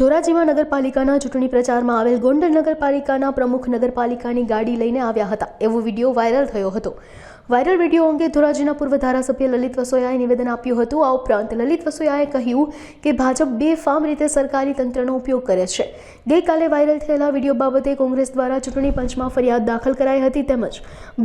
ધોરાજીમાં નગરપાલિકાના ચૂંટણી પ્રચારમાં આવેલ ગોંડલ નગરપાલિકાના પ્રમુખ નગરપાલિકાની ગાડી લઈને આવ્યા હતા. એવો વીડિયો વાયરલ થયો હતો. વાયરલ વીડિયો અંગે ધોરાજીના પૂર્વ ધારાસભ્ય લલિત વસોયાએ નિવેદન આપ્યું હતું. આ ઉપરાંત લલિત વસોયાએ કહ્યું કે ભાજપ બેફામ રીતે સરકારી તંત્રનો ઉપયોગ કરે છે. ગઈકાલે વાયરલ થયેલા વીડિયો બાબતે કોંગ્રેસ દ્વારા ચૂંટણી પંચમાં ફરિયાદ દાખલ કરાઈ હતી તેમજ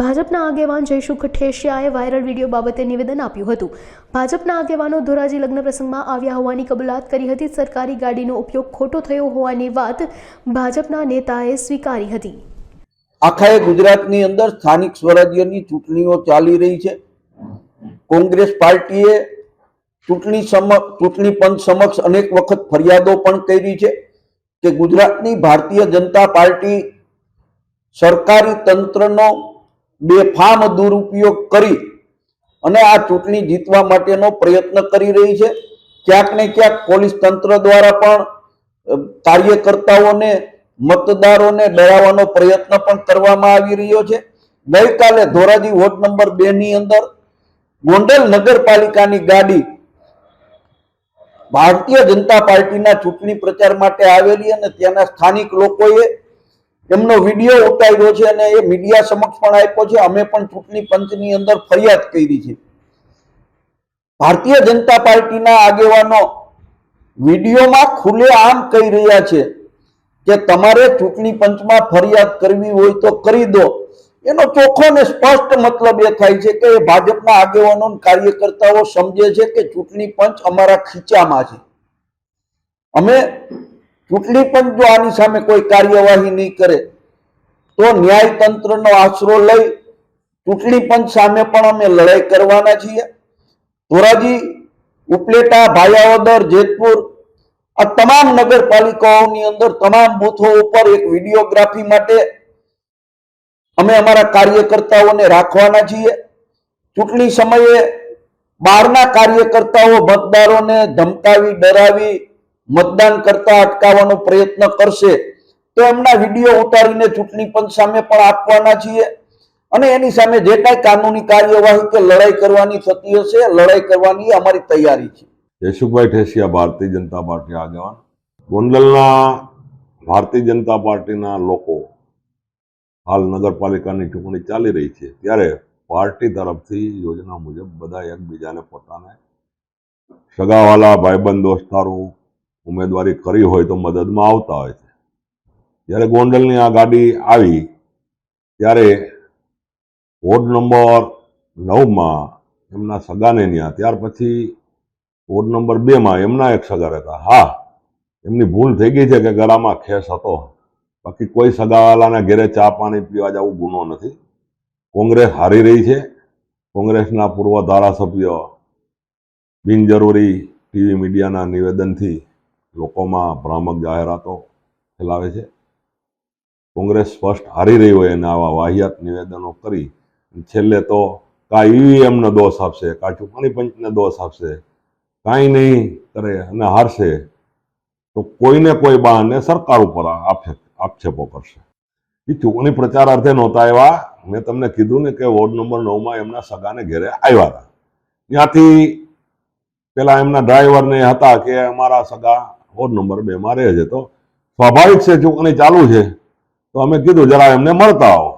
ભાજપના આગેવાન જયસુખ ઠેશિયાએ વાયરલ વીડિયો બાબતે નિવેદન આપ્યું હતું. ભાજપના આગેવાનો ધોરાજી લગ્ન પ્રસંગમાં આવ્યા હોવાની કબૂલાત કરી હતી. સરકારી ગાડીનો ઉપયોગ ખોટો થયો હોવાની વાત ભાજપના નેતાએ સ્વીકારી હતી. આખા ગુજરાતની અંદર સ્થાનિક સ્વરાજ્યની ચૂંટણીઓ ચાલી રહી છે. કોંગ્રેસ પાર્ટીએ ચૂંટણી સમક્ષ, ચૂંટણી પંચ સમક્ષ અનેક વખત ફરિયાદો પણ કરી છે કે ગુજરાતની ભારતીય જનતા પાર્ટી સરકારી તંત્રનો બેફામ દુરુપયોગ કરી અને આ ચૂંટણી જીતવા માટેનો પ્રયત્ન કરી રહી છે. ક્યાંક ને ક્યાંક પોલીસ તંત્ર દ્વારા પણ કાર્યકર્તાઓને મતદારોને ડરાવવાનો પ્રયત્ન પણ કરવામાં આવી રહ્યો છે. ગઈકાલે ધોરાજી વોર્ડ નંબર બે ની અંદર ગોંડલ નગરપાલિકાની ગાડી ભારતીય જનતા પાર્ટીના ચૂંટણી પ્રચાર માટે આવેલી અને ત્યાંના સ્થાનિક લોકોએ એમનો વીડિયો ઉતાર્યો છે અને એ મીડિયા સમક્ષ પણ આપ્યો છે. અમે પણ ચૂંટણી પંચની અંદર ફરિયાદ કરી છે. ભારતીય જનતા પાર્ટીના આગેવાનો વિડીયોમાં ખુલ્લે આમ કહી રહ્યા છે કે તમારે ચૂંટણી પંચમાં ફરિયાદ કરવી હોય તો કરી દો. એનો ચોખ્ખો ને સ્પષ્ટ મતલબ એ થાય છે કે ભાજપના આગેવાનો કાર્યકર્તાઓ સમજે છે કે ચૂંટણી પંચ અમારા ખીચામાં છે. અમે ચૂંટણી પંચ જો આની સામે કોઈ કાર્યવાહી નહીં કરે, તો ન્યાયતંત્રનો આશરો લઈ ચૂંટણી પંચ સામે પણ અમે લડાઈ કરવાના છીએ. ધોરાજી ઉપલેટા, ભાયાવદર, જેતપુર આ તમામ નગરપાલિકાઓની અંદર તમામ બૂથો ઉપર એક વિડીયોગ્રાફી માટે અમે અમારા કાર્યકર્તાઓને રાખવાના છીએ. ચૂંટણી સમયે બહારના કાર્યકર્તાઓ મતદારોને ધમકાવી, ડરાવી, મતદાન કરતા અટકાવવાનો પ્રયત્ન કરશે તો એમના વીડિયો ઉતારીને ચૂંટણી પંચ સામે પણ આપવાના છીએ. અને એની સામે જે કાંઈ કાનૂની કાર્યવાહી કે લડાઈ કરવાની થતી હશે, લડાઈ કરવાની અમારી તૈયારી છે. યશુભાઈ ઠેસિયા ભારતીય જનતા પાર્ટી આગેવાન. ગોંડલના ભારતીય જનતા પાર્ટીના લોકો હાલ નગરપાલિકાની ચૂંટણી ચાલી રહી છે. ત્યારે પાર્ટી તરફથી યોજના મુજબ બધા એકબીજાને પોતાને સગાવાલા, ભાઈબંધ, દોસ્તારો ઉમેદવારી કરી હોય તો મદદમાં આવતા હોય છે. જ્યારે ગોંડલની આ ગાડી આવી, ત્યારે વોર્ડ નંબર નવમાં એમના સગાને ત્યાં ત્યાર પછી વોર્ડ નંબર બેમાં એમના એક સગા હતા. હા, એમની ભૂલ થઈ ગઈ છે કે ગળામાં ખેસ હતો. બાકી કોઈ સગાવાલાના ઘેરે ચા પાણી પીવા જવું ગુનો નથી. કોંગ્રેસ હારી રહી છે. કોંગ્રેસના પૂર્વ ધારાસભ્ય બિનજરૂરી ટીવી મીડિયાના નિવેદનથી લોકોમાં ભ્રામક જાહેરાતો ફેલાવે છે. કોંગ્રેસ સ્પષ્ટ હારી રહી હોય અને આવા વાહિયાત નિવેદનો કરી છેલ્લે તો કા ઈવીએમને દોષ આપશે કા ચૂંટણી પંચને દોષ આપશે કાંઈ નહીં કરે અને હારશે, તો કોઈને કોઈ બહાને સરકાર ઉપર આક્ષેપ કરશે. એ ચૂંટણી પ્રચાર અર્થે નહોતા આવ્યા. મેં તમને કીધું ને કે વોર્ડ નંબર નવમાં એમના સગાને ઘેરે આવ્યા હતા. ત્યાંથી પેલા એમના ડ્રાઈવરને હતા કે અમારા સગા વોર્ડ નંબર બે માં રહે છે. તો સ્વાભાવિક છે ચૂંટણી ચાલુ છે. તો અમે કીધું, જરા એમને મળતા આવો.